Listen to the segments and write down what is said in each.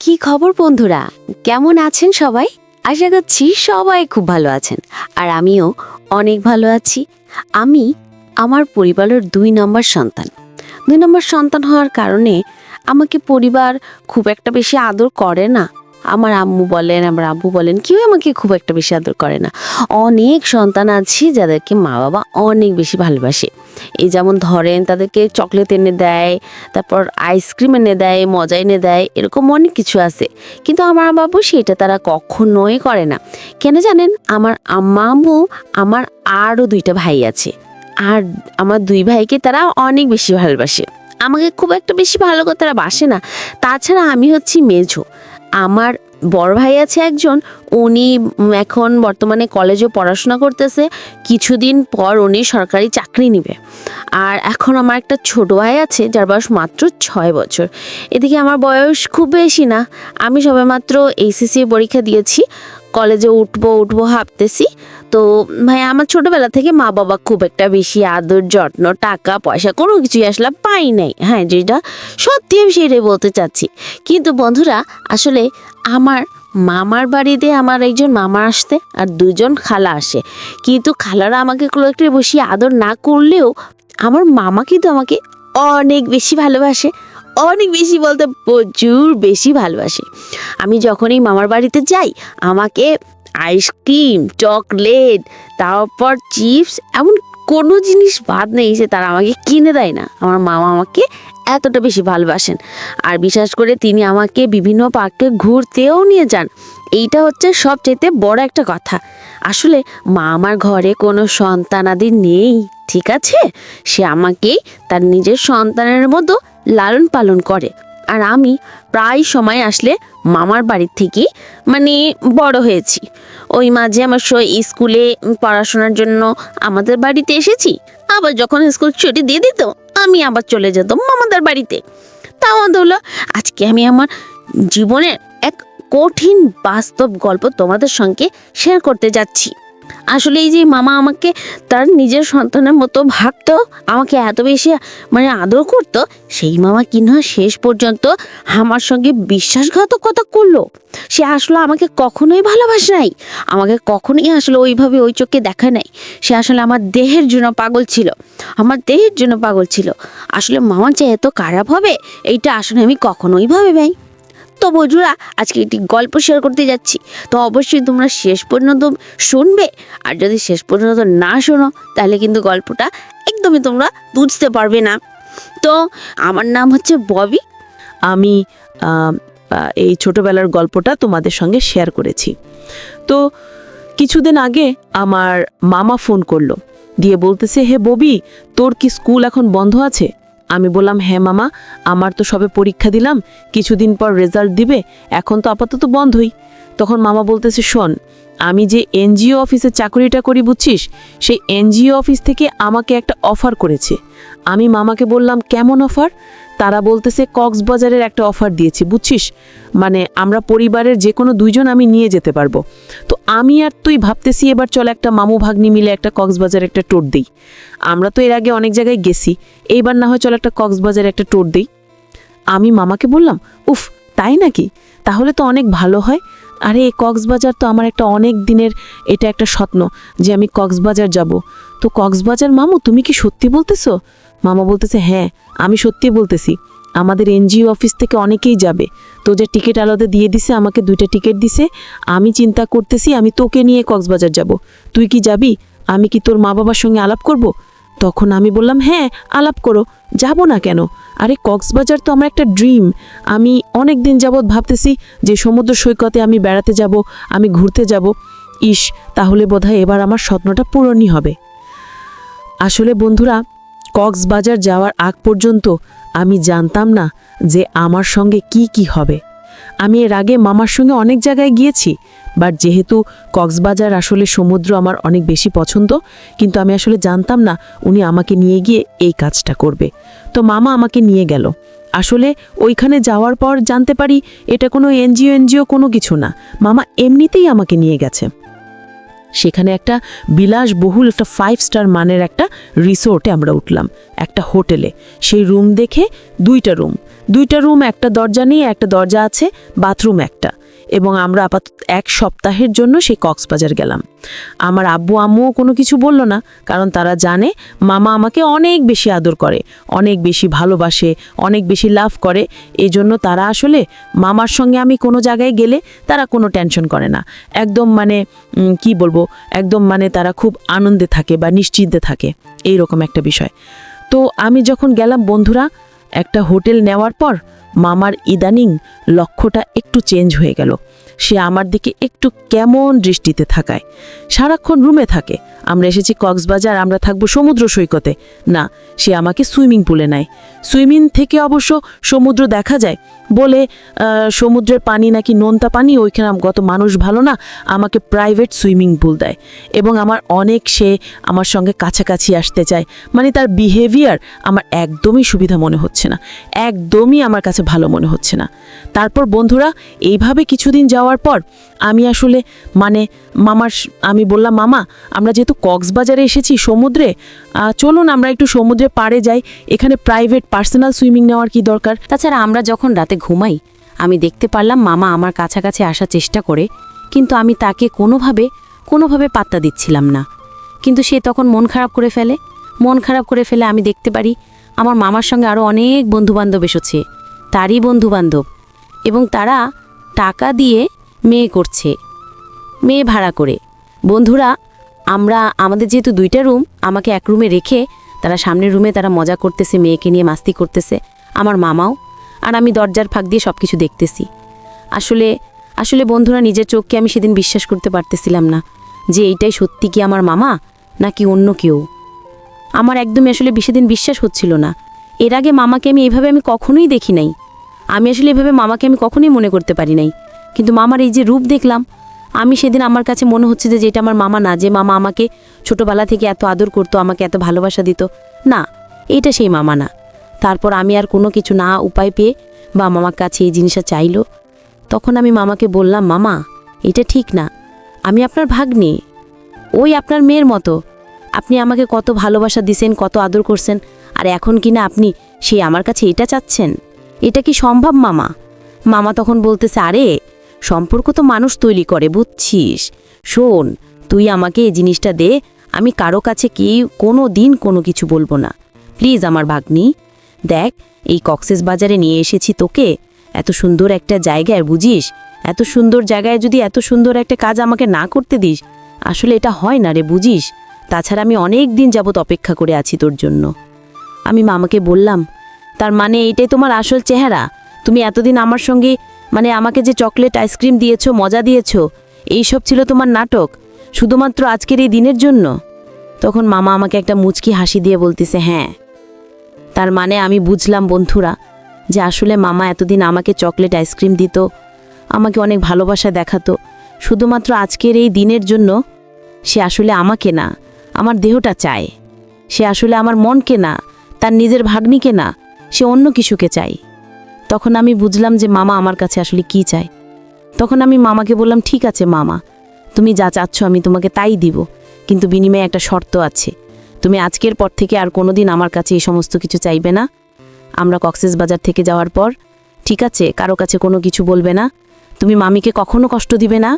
কি খবর বন্ধুরা? কেমন আছেন সবাই? আশা করছি সবাই খুব ভালো আছেন। আর আমিও অনেক ভালো আছি। আমি আমার পরিবারের দুই নম্বর সন্তান। দুই নম্বর সন্তান হওয়ার কারণে আমাকে পরিবার খুব একটা বেশি আদর করে না। আমার আম্মু বলেন, আমার আব্বু বলেন কেউ আমাকে খুব একটা বেশি আদর করে না। অনেক সন্তান আছে যাদেরকে মা বাবা অনেক বেশি ভালোবাসে। এই যেমন ধরেন তাদেরকে চকলেট এনে দেয়, তারপর আইসক্রিম এনে দেয়, মজা এনে দেয়, এরকম অনেক কিছু আছে। কিন্তু আমার বাবু সেটা তারা কখনোই করে না। কেন জানেন? আমার আম্মা, আম্মু, আমার আরও দুইটা ভাই আছে। আর আমার দুই ভাইকে তারা অনেক বেশি ভালোবাসে। আমাকে খুব একটা বেশি ভালো করে তারা বাসে না। তাছাড়া আমি হচ্ছি মেঝো। আমার বড় ভাই আছে একজন, উনি এখন বর্তমানে কলেজে পড়াশোনা করতেছে, কিছুদিন পর উনি সরকারি চাকরি নেবে। আর এখন আমার একটা ছোট ভাই আছে, যার বয়স মাত্র ছয় বছর। এদিকে আমার বয়স খুব বেশি না, আমি সবেমাত্র এইসিসি পরীক্ষা দিয়েছি কলেজে উঠবো উঠবো ভাবতেছি। তো ভাই আমার ছোটবেলা থেকে মা বাবা খুব একটা বেশি আদর, যত্ন, টাকা, পয়সা কোনো কিছুই আসলে পাই নাই। হ্যাঁ যেটা সত্যি আমি সেটাই বলতে চাচ্ছি। কিন্তু বন্ধুরা, আসলে আমার মামার বাড়িতে আমার একজন মামা আসতে আর দুজন খালা আসে। কিন্তু খালারা আমাকে খুব একটা বেশি আদর না করলেও আমার মামা কিন্তু আমাকে অনেক বেশি ভালোবাসে। অনেক বেশি বলতে প্রচুর বেশি ভালোবাসে। আমি যখনই মামার বাড়িতে যাই, আমাকে আইসক্রিম, চকলেট, তারপর চিপস, এমন কোনো জিনিস বাদ নেই যে তারা আমাকে কিনে দেয় না। আমার মামা আমাকে এতটা বেশি ভালোবাসেন। আর বিশেষ করে তিনি আমাকে বিভিন্ন পার্কে ঘুরতেও নিয়ে যান। এইটা হচ্ছে সবচেয়ে বড় একটা কথা। আসলে মা আমার ঘরে কোনো সন্তানাদি নেই, ঠিক আছে? সে আমাকেই তার নিজের সন্তানের মতো লালন পালন করে। আর আমি প্রায় সময় আসলে মামার বাড়ির থেকে মানে বড় হয়েছি। ওই মাঝে আমার সই স্কুলে পড়াশোনার জন্য আমাদের বাড়িতে এসেছি, আবার যখন স্কুল ছুটি দিয়ে দিত, আমি আবার চলে যেতাম মামাদের বাড়িতে। তাও হলো, আজকে আমি আমার জীবনের এক কঠিন বাস্তব গল্প তোমাদের সঙ্গে শেয়ার করতে যাচ্ছি। আসলে এই যে মামা আমাকে তার নিজের সন্তানের মতো ভাবতো, আমাকে এত বেশি মানে আদর করতো, সেই মামা কি কিনা শেষ পর্যন্ত আমার সঙ্গে বিশ্বাসঘাতকতা করল। সে আসলে আমাকে কখনোই ভালোবাসে নাই, আমাকে কখনোই আসলে ওইভাবে ওই চোখে দেখা নাই। সে আসলে আমার দেহের জন্য পাগল ছিল, আমার দেহের জন্য পাগল ছিল। আসলে মামা যে এত খারাপ হবে, এইটা আসলে আমি কখনোই ভাবে নাই তো বন্ধুরা, আজকে একটি গল্প শেয়ার করতে যাচ্ছি। তো অবশ্যই তোমরা শেষ পর্যন্ত শুনবে, আর যদি শেষ পর্যন্ত না শোনো, তাহলে কিন্তু গল্পটা একদমই তোমরা বুঝতে পারবে না। তো আমার নাম হচ্ছে ববি। আমি এই ছোটবেলার গল্পটা তোমাদের সঙ্গে শেয়ার করেছি। তো কিছুদিন আগে আমার মামা ফোন করল। দিয়ে বলতেছে, হে ববি, তোর কি স্কুল এখন বন্ধ আছে? আমি বললাম হ্যাঁ মামা, আমার তো সবে পরীক্ষা দিলাম, কিছুদিন পর রেজাল্ট দিবে, এখন তো আপাতত বন্ধই। তখন মামা বলতেছে, শোন, আমি যে এনজিও অফিসে চাকরিটা করি, বুঝছিস? সেই এনজিও অফিস থেকে আমাকে একটা অফার করেছে। আমি মামাকে বললাম, কেমন অফার তারা বলতেছে, কক্সবাজারের একটা অফার দিয়েছি, বুঝছিস? মানে আমরা পরিবারের যে কোনো দুইজন আমি নিয়ে যেতে পারব। তো আমি আর তুই ভাবতেছি এবার চল একটা মামু ভাগ্নি মিলে একটা কক্সবাজার একটা টোট দিই। আমরা তো এর আগে অনেক জায়গায় গেছি, এইবার না হয় চল একটা কক্সবাজার একটা টোট দিই। আমি মামাকে বললাম, উফ, তাই নাকি? তাহলে তো অনেক ভালো হয়। আরে, এই কক্সবাজার তো আমার একটা অনেক দিনের, এটা একটা স্বপ্ন যে আমি কক্সবাজার যাব। তো কক্সবাজার মামু, তুমি কি সত্যি বলতেছো? মামা বলতেছে হ্যাঁ আমি সত্যি বলতেছি, আমাদের এনজিও অফিস থেকে অনেকেই যাবে। তো যে টিকিট আলাদা দিয়ে দিছে, আমাকে দুইটা টিকিট দিছে। আমি চিন্তা করতেছি, আমি তোকে নিয়ে কক্সবাজার যাব। তুই কি যাবি? আমি কি তোর মা বাবার সঙ্গে আলাপ করব? তখন আমি বললাম হ্যাঁ আলাপ করো। যাব না কেন? আরে, কক্সবাজার তো আমার একটা ড্রিম। আমি অনেক দিন যাবৎ ভাবতেছি যে সমুদ্র সৈকতে আমি বেড়াতে যাব, আমি ঘুরতে যাব। ইস, তাহলে বোধহয় এবার আমার স্বপ্নটা পূরণই হবে। আসলে বন্ধুরা কক্সবাজার যাওয়ার আগ পর্যন্ত আমি জানতাম না যে আমার সঙ্গে কি কি হবে। আমি এর আগে মামার সঙ্গে অনেক জায়গায় গিয়েছি বাট যেহেতু কক্সবাজার আসলে সমুদ্র আমার অনেক বেশি পছন্দ, কিন্তু আমি আসলে জানতাম না উনি আমাকে নিয়ে গিয়ে এই কাজটা করবে। তো মামা আমাকে নিয়ে গেল। আসলে ওইখানে যাওয়ার পর জানতে পারি এটা কোনো এনজিও এনজিও কোনো কিছু না। মামা এমনিতেই আমাকে নিয়ে গেছে। সেখানে একটা বিলাসবহুল, একটা ফাইভ স্টার মানের একটা রিসোর্টে আমরা উঠলাম, একটা হোটেলে। সেই রুম দেখে দুইটা রুম দুইটা রুম একটা দরজা নেই, একটা দরজা আছে বাথরুম একটা। এবং আমরা আপাতত এক সপ্তাহের জন্য সেই কক্সবাজার গেলাম। আমার আব্বু, আম্মুও কোনো কিছু বলল না, কারণ তারা জানে মামা আমাকে অনেক বেশি আদর করে, অনেক বেশি ভালোবাসে, অনেক বেশি লাভ করে। এই জন্য তারা আসলে মামার সঙ্গে আমি কোনো জায়গায় গেলে তারা কোনো টেনশন করে না। একদম মানে কি বলব, একদম মানে তারা খুব আনন্দে থাকে বা নিশ্চিন্তে থাকে। এই রকম একটা বিষয়। তো আমি যখন গেলাম, বন্ধুরা একটা হোটেল নেওয়ার পর মামার ইদানিং লক্ষ্যটা একটু চেঞ্জ হয়ে গেল। সে আমার দিকে একটু কেমন দৃষ্টিতে থাকায়। সারাক্ষণ রুমে থাকে। আমরা এসেছি কক্সবাজার, আমরা থাকব সমুদ্র সৈকতে। না, সে আমাকে সুইমিং পুলে নেয়। সুইমিং থেকে অবশ্য সমুদ্র দেখা যায়। বলে সমুদ্রের পানি নাকি নোনতা পানি? ওইখানে গত মানুষ ভালো না, আমাকে প্রাইভেট সুইমিং পুল দেয়। এবং আমার অনেক সে আমার সঙ্গে কাছাকাছি আসতে চায়। মানে তার বিহেভিয়ার আমার একদমই সুবিধা মনে হচ্ছে না। একদমই আমার কাছে ভালো মনে হচ্ছে না। তারপর বন্ধুরা, এইভাবে কিছুদিন যাওয়ার পর আমি আসলে মানে মামার আমি বললাম, মামা, আমরা যেহেতু কক্সবাজারে এসেছি সমুদ্রে চলুন আমরা একটু সমুদ্রে পাড়ে যাই। এখানে প্রাইভেট পার্সোনাল সুইমিং নেওয়ার কি দরকার? তাছাড়া আমরা যখন রাতে ঘুমাই, আমি দেখতে পারলাম মামা আমার কাছাকাছি আসার চেষ্টা করে, কিন্তু আমি তাকে কোনোভাবে কোনোভাবে পাত্তা দিচ্ছিলাম না। কিন্তু সে তখন মন খারাপ করে ফেলে। মন খারাপ করে ফেলে আমি দেখতে পারি, আমার মামার সঙ্গে আরও অনেক বন্ধুবান্ধব এসেছে। তারই বন্ধুবান্ধব। এবং তারা টাকা দিয়ে মেয়ে করছে। মেয়ে ভাড়া করে। বন্ধুরা, আমরা, আমাদের যেহেতু দুইটা রুম, আমাকে এক রুমে রেখে তারা সামনের রুমে তারা মজা করতেছে, মেয়েকে নিয়ে মাস্তি করতেছে, আমার মামাও, আর আমি দরজার ফাঁক দিয়ে সব কিছু দেখতেছি। আসলে আসলে বন্ধুরা, নিজের চোখকে আমি সেদিন বিশ্বাস করতে পারতেছিলাম না যে এইটাই সত্যি কি আমার মামা, নাকি অন্য কেউ। আমার একদমই আসলে সেদিন বিশ্বাস হচ্ছিল না। এর আগে মামাকে আমি এভাবে আমি কখনোই দেখি নাই। আমি আসলে এভাবে মামাকে আমি কখনোই মনে করতে পারি নাই। কিন্তু মামার এই যে রূপ দেখলাম, আমি সেদিন আমার কাছে মনে হচ্ছে যে যেটা আমার মামা না, যে মামা আমাকে ছোটোবেলা থেকে এত আদর করতো, আমাকে এত ভালোবাসা দিত। না এইটা সেই মামা না। তারপর আমি আর কোনো কিছু না উপায় পেয়ে বা মামার কাছে এই জিনিসটা চাইলো। তখন আমি মামাকে বললাম, মামা, এটা ঠিক না। আমি আপনার ভাগ্নি। ওই আপনার মেয়ের মতো। আপনি আমাকে কত ভালোবাসা দিছেন, কত আদর করছেন, আর এখন কি না আপনি সেই আমার কাছে এটা চাচ্ছেন? এটা কি সম্ভব, মামা? মামা তখন বলতেছে, আরে সম্পর্ক তো মানুষ তৈরি করে, বুঝছিস? শোন, তুই আমাকে এই জিনিসটা দে, আমি কারও কাছে কি কোনো দিন কোনো কিছু বলব না। প্লিজ আমার ভাগ্নি, দেখ, এই কক্সেস বাজারে নিয়ে এসেছি তোকে, এত সুন্দর একটা জায়গায়, বুঝিস? এত সুন্দর জায়গায় যদি এত সুন্দর একটা কাজ আমাকে না করতে দিস, আসলে এটা হয় না রে, বুঝিস? তাছাড়া আমি অনেক দিন যাবত অপেক্ষা করে আছি তোর জন্য। আমি মামাকে বললাম, তার মানে এইটাই তোমার আসল চেহারা? তুমি এতদিন আমার সঙ্গে মানে আমাকে যে চকলেট আইসক্রিম দিয়েছ, মজা দিয়েছ এই সব ছিল তোমার নাটক, শুধুমাত্র আজকের এই দিনের জন্য? তখন মামা আমাকে একটা মুচকি হাসি দিয়ে বলতেছে হ্যাঁ। তার মানে আমি বুঝলাম বন্ধুরা, যে আসলে মামা এতদিন আমাকে চকলেট আইসক্রিম দিত, আমাকে অনেক ভালোবাসা দেখাতো, শুধুমাত্র আজকের এই দিনের জন্য সে আসলে আমাকে না, আমার দেহটা চায়। সে আসলে আমার মনকে না, তার নিজের ভাগ্নিকে না, সে অন্য কিছুকে চাই তখন আমি বুঝলাম যে মামা আমার কাছে আসলে কি চায়। তখন আমি মামাকে বললাম, ঠিক আছে মামা, তুমি যা চাচ্ছ আমি তোমাকে তাই দিব, কিন্তু বিনিময়ে একটা শর্ত আছে। তুমি আজকের পর থেকে আর কোনো দিন আমার কাছে এই সমস্ত কিছু চাইবে না। আমরা কক্সেস বাজার থেকে যাওয়ার পর, ঠিক আছে, কারও কাছে কোনো কিছু বলবে না। তুমি মামিকে কখনো কষ্ট দিবে না।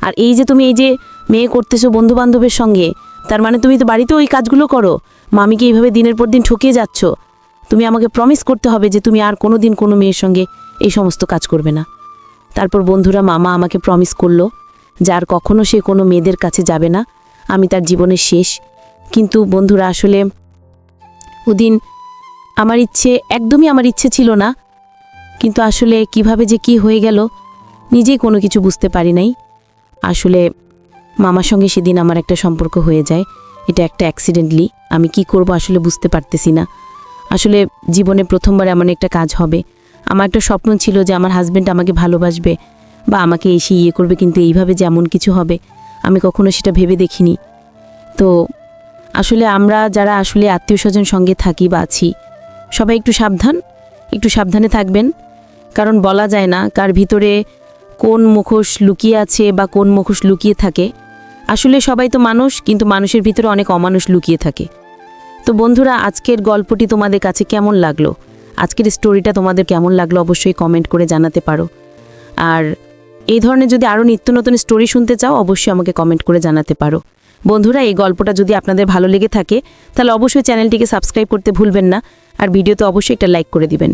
আর এই যে তুমি এই যে মেয়ে করতেছো বন্ধু বান্ধবের সঙ্গে, তার মানে তুমি তো বাড়িতে ওই কাজগুলো করো। মামিকে এইভাবে দিনের পর দিন ঠকিয়ে যাচ্ছ। তুমি আমাকে প্রমিস করতে হবে যে তুমি আর কোনো দিন কোনো মেয়ের সঙ্গে এই সমস্ত কাজ করবে না। তারপর বন্ধুরা মামা আমাকে প্রমিস করল যে আর কখনো সে কোনো মেয়েদের কাছে যাবে না। আমি তার জীবনের শেষ। কিন্তু বন্ধুরা আসলে ওদিন আমার ইচ্ছে, একদমই আমার ইচ্ছে ছিল না। কিন্তু আসলে কীভাবে যে কি হয়ে গেল নিজেই কোনো কিছু বুঝতে পারি নাই। আসলে মামার সঙ্গে সেদিন আমার একটা সম্পর্ক হয়ে যায়। এটা একটা অ্যাক্সিডেন্টলি আমি কি করব আসলে বুঝতে পারতেছি না। আসলে জীবনে প্রথমবার এমন একটা কাজ হবে। আমার একটা স্বপ্ন ছিল যে আমার হাজব্যান্ড আমাকে ভালোবাসবে বা আমাকে এসে ইয়ে করবে, কিন্তু এইভাবে যেমন কিছু হবে, আমি কখনো সেটা ভেবে দেখিনি। তো আসলে আমরা যারা আসলে আত্মীয় স্বজন সঙ্গে থাকি বা আছি, সবাই একটু সাবধান, একটু সাবধানে থাকবেন। কারণ বলা যায় না কার ভিতরে কোন মুখোশ লুকিয়ে আছে বা কোন মুখোশ লুকিয়ে থাকে। আসলে সবাই তো মানুষ, কিন্তু মানুষের ভিতরে অনেক অমানুষ লুকিয়ে থাকে। তো বন্ধুরা, আজকের গল্পটি তোমাদের কাছে কেমন লাগল? আজকের স্টোরিটা তোমাদের কেমন লাগল অবশ্যই কমেন্ট করে জানাতে পারো। আর এই ধরনের যদি আরও নিত্য নতুন স্টোরি শুনতে চাও, অবশ্যই আমাকে কমেন্ট করে জানাতে পারো। বন্ধুরা, এই গল্পটা যদি আপনাদের ভালো লেগে থাকে, তাহলে অবশ্যই চ্যানেলটিকে সাবস্ক্রাইব করতে ভুলবেন না, আর ভিডিওতে অবশ্যই একটা লাইক করে দিবেন।